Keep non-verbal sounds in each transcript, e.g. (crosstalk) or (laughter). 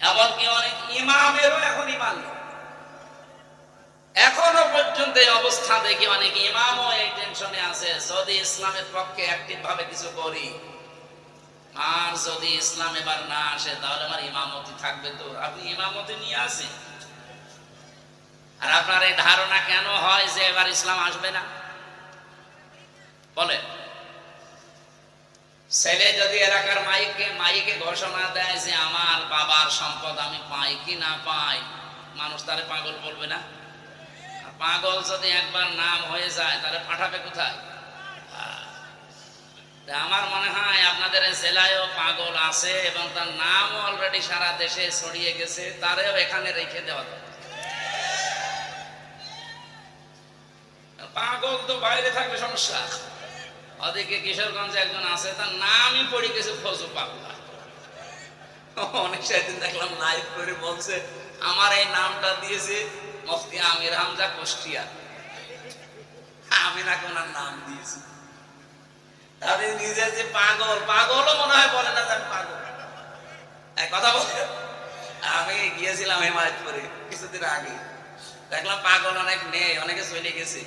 এমনকি অনেক ইমামেরও এখন ইমান। এখনও পর্যন্ত এই অবস্থা দেখি অনেক ইমামও এই টেনশনে আছে, যদি ইসলামের পক্ষে অ্যাক্টিভ ভাবে কিছু করি, আর যদি ইসলাম এবার না আসে, তাহলে আমার ইমামতি থাকবে তো? আপনি ইমামতি নিয়ে আসেন। আর আপনার এই ধারণা কেন হয় যে এবার ইসলাম আসবে না? বলেন। ছেলে যদি এলাকার মাইকে মাইকে ঘোষণা দেয় যে আমার বাবার সম্পদ আমি পাই কি না পাই, মানুষ তারে পাগল বলবে না? পাগল যদি একবার নাম হয়ে যায়, তাহলে পাঠাবে কোথায়? আমার মনে হয় আপনাদের জেলায়ও পাগল আছে এবং তার নাম অলরেডি সারা দেশে ছড়িয়ে গেছে, তারেও এখানে রেখে দেওয়া পাগল তো বাইরে থাকলে সমস্যা। ওদিকে কিশোরগঞ্জে একজন আছে, তার নামই পড়ে গেছে ফজু পাগলা। (laughs) অনেক সেদিন দেখলাম লাইভ করে বলছে, আমার এই নামটা দিয়েছে মুফতি আমির হামজা কুষ্টিয়া। আমি নাকি ওনার নাম দিয়েছি। তাদের নিজে যে পাগল, পাগলও মনে হয় বলে না আমি পাগল। এক কথা বল। আমি গিয়েছিলাম হেমায়তপুরে কিছুদিন আগে। দেখলাম পাগল অনেক নেই অনেকে চলে গেছে।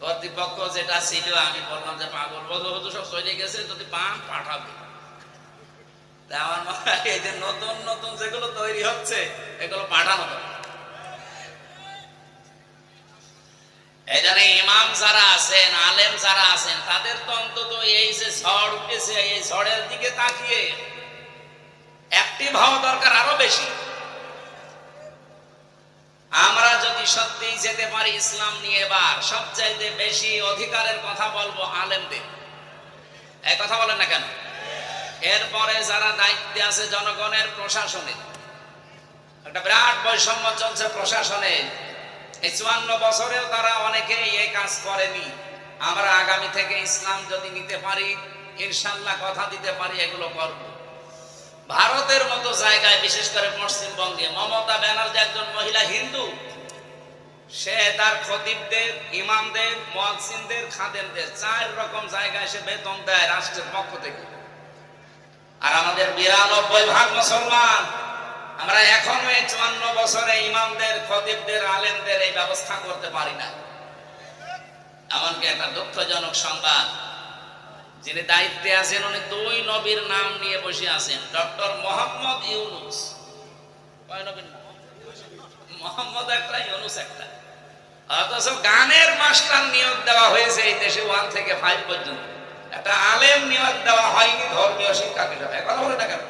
কর্তৃপক্ষ যেটা ছিল, আমি বললাম যে পাগল। বলব হতো সব চলে গেছে, যদি পান, পাঠাবে। তা আমার এই যে নতুন নতুন যেগুলো তৈরি হচ্ছে, এগুলো পাঠানো ইমাম যারা আছেন, আলেম যারা আছেন, তাদের তো অন্তত এই যে ঝড় উঠেছে, এই ঝড়ের দিকে তাকিয়ে হওয়া দরকার আরও বেশি। আমরা যদি সত্যি যেতে পারি ইসলাম নিয়ে এবার, সবচাইতে বেশি অধিকারের কথা বলব আলেমদের। এই কথা বলেন না কেন? এরপরে যারা দায়িত্বে আছে জনগণের প্রশাসনে, একটা বিরাট বৈষম্য চলছে প্রশাসনে। এই চুয়ান্ন বছরেও তারা অনেকে এই কাজ করেনি। আমরা আগামী থেকে ইসলাম যদি নিতে পারি, ইনশাল্লাহ কথা দিতে পারি, এগুলো করব। ভারতের মতো জায়গায়, বিশেষ করে পশ্চিমবঙ্গে, মমতা ব্যানার্জি একজন মহিলা হিন্দু। সে তার খতিবদের, ইমামদের, মহাসিনদের, খাদেমদের, চার রকম জায়গায় সে বেতন দেয় রাষ্ট্রের পক্ষ থেকে। আর আমাদের বিরানব্বই ভাগ মুসলমান। আমরা এখনও এই চুয়ান্ন বছরে ইমামদের, খতিবদের, আলেমদের এই ব্যবস্থা করতে পারি না। এমনকি একটা দুঃখজনক সংবাদ, যিনি দায়িত্বে আছেন উনি দুই নবীর নাম নিয়ে বসে আছেন, ডক্টর মোহাম্মদ ইউনুস। কয় নবীর নাম? মোহাম্মদ একটা, ইউনুস একটা। অথচ গানের মাস্টার নিয়োগ দেওয়া হয়েছে এই দেশে ওয়ান থেকে ফাইভ পর্যন্ত। একটা আলেম নিয়োগ দেওয়া হয়নি ধর্মীয় শিক্ষা হিসাবে কথা বলে না কেন?